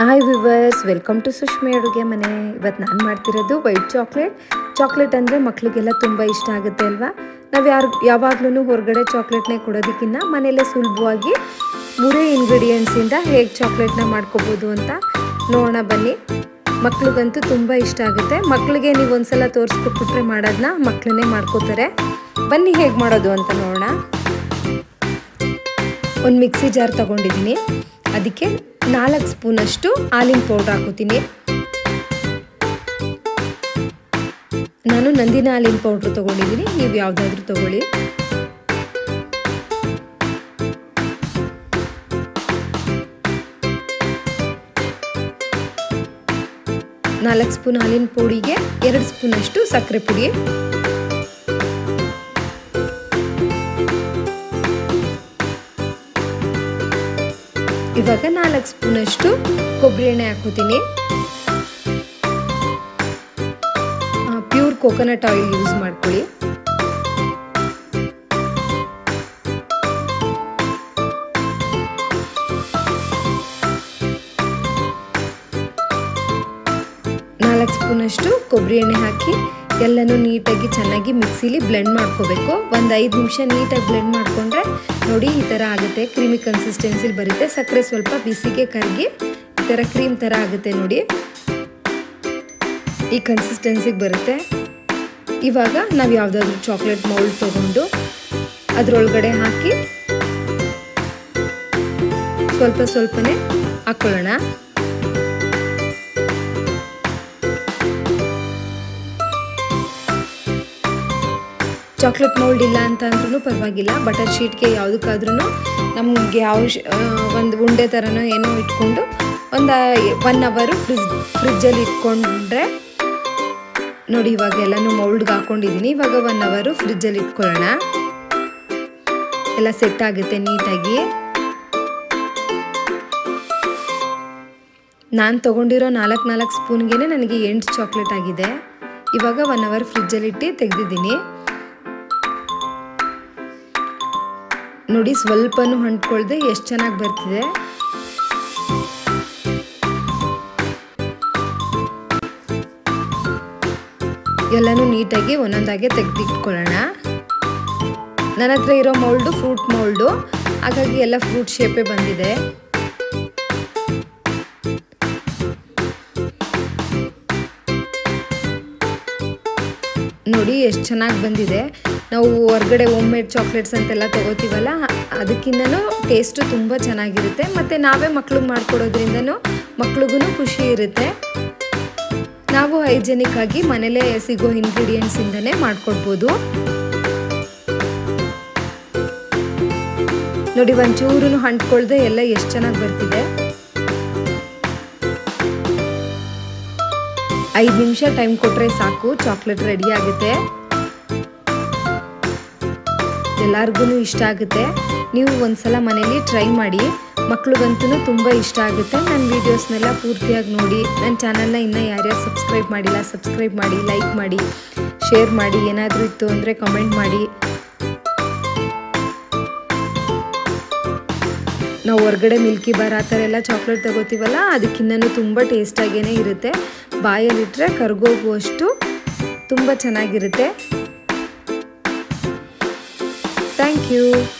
Hi viewers welcome to Sushmi ಅಡುಗೆ ಮನೆ ಇವತ್ತು ನಾನು ಮಾಡ್ತಿರೋದು ವೈಟ್ ಚಾಕ್ಲೇಟ್ ಚಾಕ್ಲೇಟ್ ಅಂದರೆ ಮಕ್ಕಳಿಗೆಲ್ಲ ತುಂಬ ಇಷ್ಟ ಆಗುತ್ತೆ ಅಲ್ವಾ? ನಾವು ಯಾರು ಯಾವಾಗ್ಲೂ ಹೊರಗಡೆ ಚಾಕ್ಲೇಟ್ನೇ ಕೊಡೋದಕ್ಕಿಂತ ಮನೆಯಲ್ಲೇ ಸುಲಭವಾಗಿ ಮೂರೇ ಇಂಗ್ರೀಡಿಯೆಂಟ್ಸಿಂದ ಹೇಗೆ ಚಾಕ್ಲೇಟ್ನ ಮಾಡ್ಕೋಬೋದು ಅಂತ ನೋಡೋಣ ಬನ್ನಿ. ಮಕ್ಳಿಗಂತೂ ತುಂಬ ಇಷ್ಟ ಆಗುತ್ತೆ. ಮಕ್ಕಳಿಗೆ ನೀವು ಒಂದ್ಸಲ ತೋರಿಸ್ಕೊಟ್ಬಿಟ್ರೆ ಮಾಡೋದನ್ನ ಮಕ್ಕಳನ್ನೇ ಮಾಡ್ಕೋತಾರೆ. ಬನ್ನಿ ಹೇಗೆ ಮಾಡೋದು ಅಂತ ನೋಡೋಣ. ಒಂದು ಮಿಕ್ಸಿ ಜಾರ್ ತಗೊಂಡಿದ್ದೀನಿ. ಅದಕ್ಕೆ ನಾಲ್ಕು ಸ್ಪೂನಷ್ಟು ಹಾಲಿನ ಪೌಡ್ರ್ ಹಾಕೋತೀನಿ ನಾನು ನಂದಿನ ಹಾಲಿನ ಪೌಡ್ರ್ ತೊಗೊಂಡಿದ್ದೀನಿ, ನೀವು ಯಾವುದಾದ್ರೂ ತಗೊಳ್ಳಿ. ನಾಲ್ಕು ಸ್ಪೂನ್ ಹಾಲಿನ ಪುಡಿಗೆ ಎರಡು ಸ್ಪೂನಷ್ಟು ಸಕ್ಕರೆ ಪುಡಿ. ಇವಾಗ ನಾಲ್ಕು ಸ್ಪೂನಷ್ಟು ಕೊಬ್ಬರಿ ಎಣ್ಣೆ ಹಾಕೋತೀನಿ ಪ್ಯೂರ್ ಕೋಕೋನಟ್ ಆಯಿಲ್ ಯೂಸ್ ಮಾಡ್ಕೊಳ್ಳಿ. ನಾಲ್ಕು ಸ್ಪೂನಷ್ಟು ಕೊಬ್ಬರಿ ಎಣ್ಣೆ ಹಾಕಿ ಎಲ್ಲನೂ ನೀಟಾಗಿ ಚೆನ್ನಾಗಿ ಮಿಕ್ಸಿಲಿ ಬ್ಲೆಂಡ್ ಮಾಡ್ಕೋಬೇಕು. ಒಂದು ಐದು ನಿಮಿಷ ನೀಟಾಗಿ ಬ್ಲೆಂಡ್ ಮಾಡಿಕೊಂಡ್ರೆ ನೋಡಿ ಈ ಥರ ಆಗುತ್ತೆ. ಕ್ರೀಮಿ ಕನ್ಸಿಸ್ಟೆನ್ಸಿಲಿ ಬರುತ್ತೆ. ಸಕ್ಕರೆ ಸ್ವಲ್ಪ ಬಿಸಿಗೆ ಕರಗಿ ಈ ಥರ ಕ್ರೀಮ್ ಥರ ಆಗುತ್ತೆ ನೋಡಿ. ಈ ಕನ್ಸಿಸ್ಟೆನ್ಸಿಗೆ ಬರುತ್ತೆ. ಇವಾಗ ನಾವು ಯಾವುದಾದ್ರೂ ಚಾಕ್ಲೇಟ್ ಮೌಲ್ಡ್ ತೊಗೊಂಡು ಅದರೊಳಗಡೆ ಹಾಕಿ ಸ್ವಲ್ಪ ಸ್ವಲ್ಪನೇ ಹಾಕ್ಕೊಳ್ಳೋಣ ಚಾಕ್ಲೇಟ್ ಮೋಲ್ಡ್ ಇಲ್ಲ ಅಂತ ಅಂದ್ರೂ ಪರವಾಗಿಲ್ಲ. ಬಟರ್ ಶೀಟ್ಗೆ ಯಾವುದಕ್ಕಾದ್ರೂ ನಮಗೆ ಯಾವ ಒಂದು ಉಂಡೆ ಥರನೋ ಏನೋ ಇಟ್ಕೊಂಡು ಒಂದು ಒನ್ ಅವರು ಫ್ರಿಜ್ ಫ್ರಿಜ್ಜಲ್ಲಿ ಇಟ್ಕೊಂಡ್ರೆ ನೋಡಿ ಇವಾಗ ಎಲ್ಲನೂ ಮೌಲ್ಡ್ಗೆ ಹಾಕ್ಕೊಂಡಿದ್ದೀನಿ ಇವಾಗ ಒನ್ ಅವರು ಫ್ರಿಜ್ಜಲ್ಲಿ ಇಟ್ಕೊಳ್ಳೋಣ. ಎಲ್ಲ ಸೆಟ್ ಆಗುತ್ತೆ ನೀಟಾಗಿ. ನಾನು ತೊಗೊಂಡಿರೋ ನಾಲ್ಕು ನಾಲ್ಕು ಸ್ಪೂನ್ಗೆ ನನಗೆ ಎಂಟು ಚಾಕ್ಲೇಟ್ ಆಗಿದೆ. ಇವಾಗ ಒನ್ ಅವರ್ ಫ್ರಿಜ್ಜಲ್ಲಿಟ್ಟು ತೆಗೆದಿದ್ದೀನಿ. ನೋಡಿ ಸ್ವಲ್ಪನೂ ಅಂಟ್ಕೊಳ್ದೆ ಎಷ್ಟು ಚೆನ್ನಾಗಿ ಬರ್ತಿದೆ. ಎಲ್ಲನೂ ನೀಟಾಗಿ ಒಂದೊಂದಾಗೆ ತೆಗೆದಿಟ್ಕೊಳ್ಳೋಣ. ನನ್ನ ಹತ್ರ ಇರೋ ಮೌಲ್ಡು ಫ್ರೂಟ್ ಮೌಲ್ಡು, ಹಾಗಾಗಿ ಎಲ್ಲ ಫ್ರೂಟ್ ಶೇಪೇ ಬಂದಿದೆ. ನೋಡಿ ಎಷ್ಟು ಚೆನ್ನಾಗಿ ಬಂದಿದೆ. ನಾವು ಹೊರಗಡೆ ಹೋಮ್ ಮೇಡ್ ಚಾಕ್ಲೇಟ್ಸ್ ಅಂತೆಲ್ಲ ತೊಗೋತೀವಲ್ಲ, ಅದಕ್ಕಿಂತನೂ ಟೇಸ್ಟು ತುಂಬ ಚೆನ್ನಾಗಿರುತ್ತೆ. ಮತ್ತು ನಾವೇ ಮಕ್ಳಿಗೆ ಮಾಡಿಕೊಡೋದ್ರಿಂದನೂ ಮಕ್ಳಿಗೂ ಖುಷಿ ಇರುತ್ತೆ. ನಾವು ಹೈಜೆನಿಕ್ ಆಗಿ ಮನೇಲೇ ಸಿಗೋ ಇಂಗ್ರೀಡಿಯೆಂಟ್ಸಿಂದನೇ ಮಾಡಿಕೊಡ್ಬೋದು. ನೋಡಿ ಒಂಚೂರು ಹಂಟ್ಕೊಳ್ದೆ ಎಲ್ಲ ಎಷ್ಟು ಚೆನ್ನಾಗಿ ಬರ್ತಿದೆ. ಐದು ನಿಮಿಷ ಟೈಮ್ ಕೊಟ್ಟರೆ ಸಾಕು ಚಾಕ್ಲೇಟ್ ರೆಡಿ ಆಗುತ್ತೆ. ಎಲ್ಲರಿಗೂ ಇಷ್ಟ ಆಗುತ್ತೆ. ನೀವು ಒಂದ್ಸಲ ಮನೇಲಿ ಟ್ರೈ ಮಾಡಿ. ಮಕ್ಳಿಗಂತೂ ತುಂಬ ಇಷ್ಟ ಆಗುತ್ತೆ. ನನ್ನ ವೀಡಿಯೋಸ್ನೆಲ್ಲ ಪೂರ್ತಿಯಾಗಿ ನೋಡಿ. ನನ್ನ ಚಾನಲ್ನ ಇನ್ನೂ ಯಾರ್ಯಾರು ಸಬ್ಸ್ಕ್ರೈಬ್ ಮಾಡಿಲ್ಲ, ಸಬ್ಸ್ಕ್ರೈಬ್ ಮಾಡಿ, ಲೈಕ್ ಮಾಡಿ, ಶೇರ್ ಮಾಡಿ. ಏನಾದರೂ ಇತ್ತು ಅಂದರೆ ಕಮೆಂಟ್ ಮಾಡಿ. ನಾವು ಹೊರಗಡೆ ಮಿಲ್ಕಿ ಬಾರ್ ಆ ಥರ ಎಲ್ಲ ಚಾಕ್ಲೇಟ್ ತಗೋತೀವಲ್ಲ, ಅದಕ್ಕಿನ್ನೂ ತುಂಬ ಟೇಸ್ಟಾಗೇ ಇರುತ್ತೆ. ಬಾಯಲ್ಲಿಟ್ಟರೆ ಕರ್ಗೋಗುವಷ್ಟು ತುಂಬ ಚೆನ್ನಾಗಿರುತ್ತೆ. Thank you.